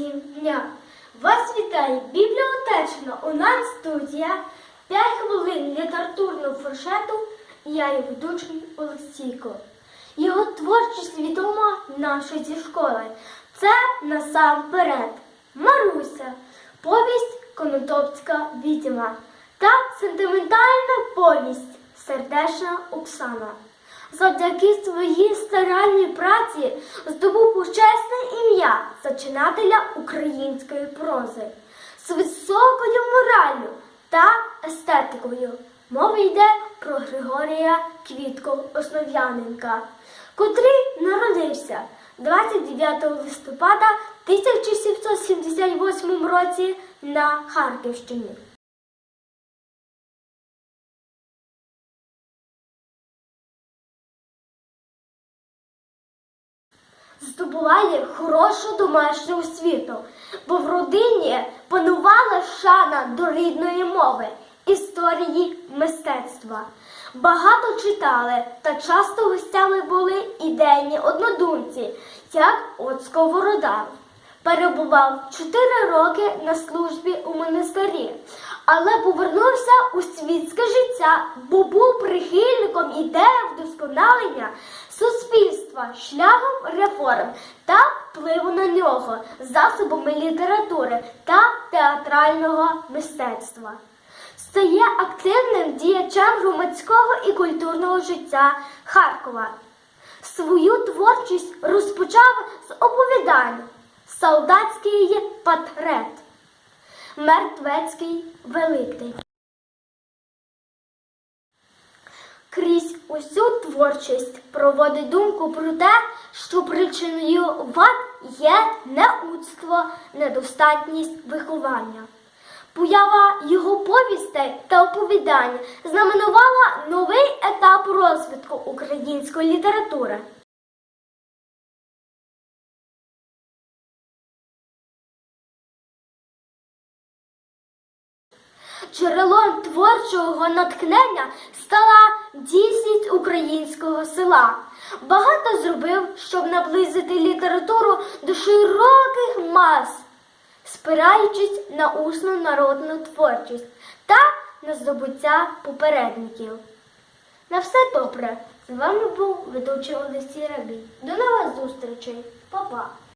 дня! Вас вітає бібліотечна онлайн-студія 5 хвилин літературного фуршету і я її ведучий Олексійко. Його творчість відома нашої зі школи. Це насамперед Маруся, повість Конотопська відьма та сентиментальна повість Сердешна Оксана. Завдяки своїй старанній праці здобув почесне ім'я зачинателя української прози з високою мораллю та естетикою. Мова йде про Григорія Квітко Основ'яненка, котрий народився 29 листопада 1778 році на Харківщині. Здобуває хорошу домашню освіту, бо в родині панувала шана до рідної мови, історії мистецтва. Багато читали та часто гостями були ідейні однодумці, як от Сковорода. Перебував чотири роки на службі у монастирі, але повернувся у світське життя, бо був прихильником ідеї вдосконалення суспільства шляхом реформ та впливу на нього засобами літератури та театрального мистецтва. Стає активним діячем громадського і культурного життя Харкова. Свою творчість розпочав з оповідань Солдатський портрет, Мертвецький великий. Усю творчість проводить думку про те, що причиною вад є неудство, недостатність виховання. Поява його повістей та оповідань знаменувала новий етап розвитку української літератури. Джерелом творчого натхнення стала дійсність українського села. Багато зробив, щоб наблизити літературу до широких мас, спираючись на усну народну творчість та на здобуття попередників. На все добре. З вами був ведучий Олексій Рабій. До нових зустрічей. Па-па!